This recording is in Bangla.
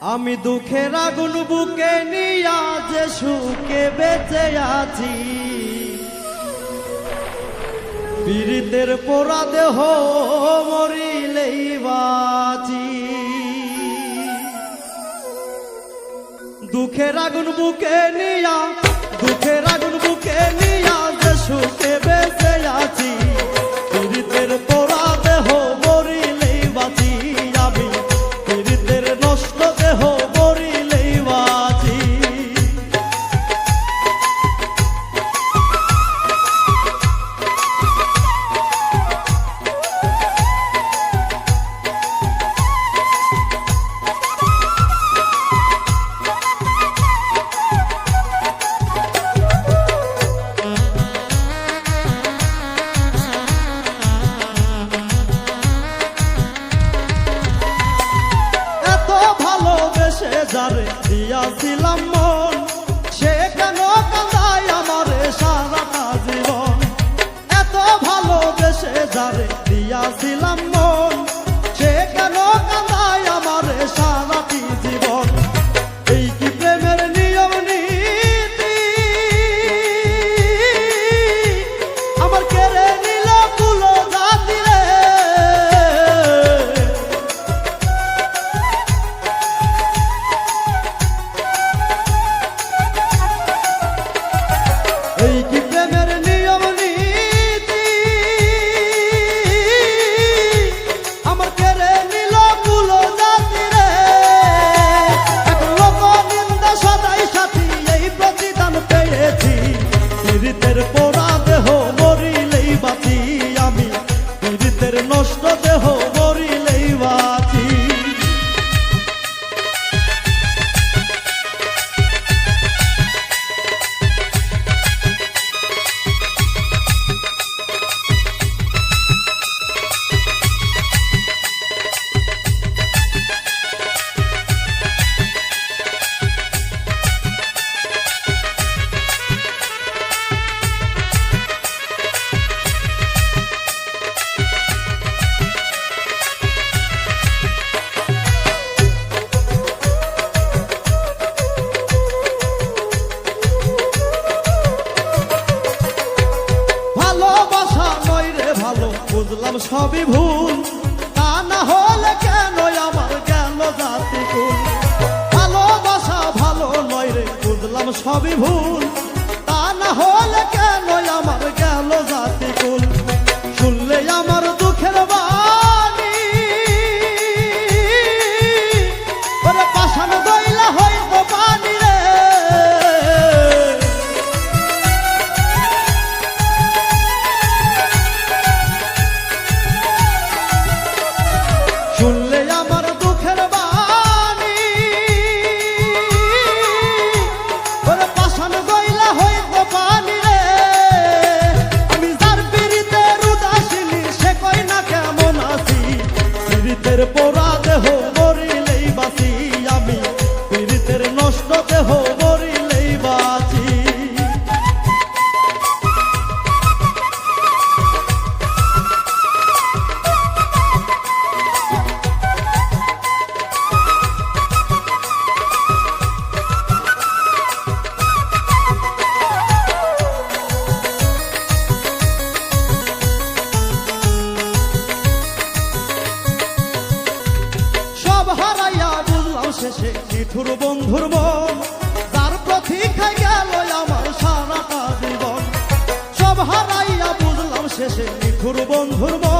আমি দুঃখের আগুন বুকে নিয়া যে সুখে বেঁচে আছি। পীড়িতের পোড়া দেহ মরিলেই বাঁচি। দুঃখের আগুন বুকে নিয়া, দুঃখের আগুন বুকে নিয়া যে সুখে পীড়িতের পোড়া ভালোবাসা নয় রে ভালো, বুঝলাম সবই ভুল। তা না হলে কেন আমার কেন জাতি ভুল ভালোবাসা ভালো নয় রে, বুঝলাম সবই ভুল। শেষে নিঠুর বন্ধুর মন। তার প্রতীক্ষায় গেল আমার সারাটা জীবন। সব হারাইয়া বুঝলাম শেষে নিঠুর বন্ধুর মন।